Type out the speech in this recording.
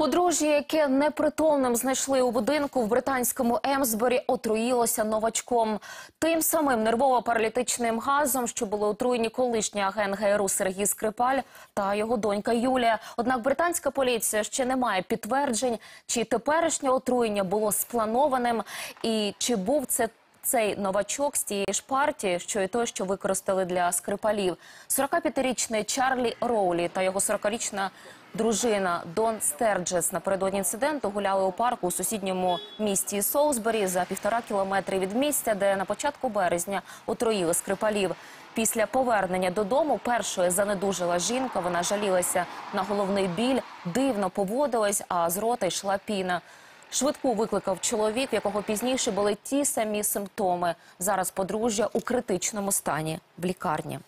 Подружжя, яке непритомним знайшли у будинку в британському Емсбері, отруїлося новачком. Тим самим нервово-паралітичним газом, що були отруєні колишній агент ГРУ Сергій Скрипаль та його донька Юлія. Однак британська поліція ще не має підтверджень, чи теперішнє отруєння було спланованим і чи був це цей новачок з тієї ж партії, що і той, що використали для скрипалів. 45-річний Чарлі Роулі та його 40-річна дружина Дон Стерджес напередодні інциденту гуляли у парку у сусідньому місті Солсбері за півтора кілометри від місця, де на початку березня отруїли скрипалів. Після повернення додому першою занедужила жінка. Вона жалілася на головний біль, дивно поводилась, а з рота йшла піна. Швидку викликав чоловік, якого пізніше були ті самі симптоми. Зараз подружжя у критичному стані в лікарні.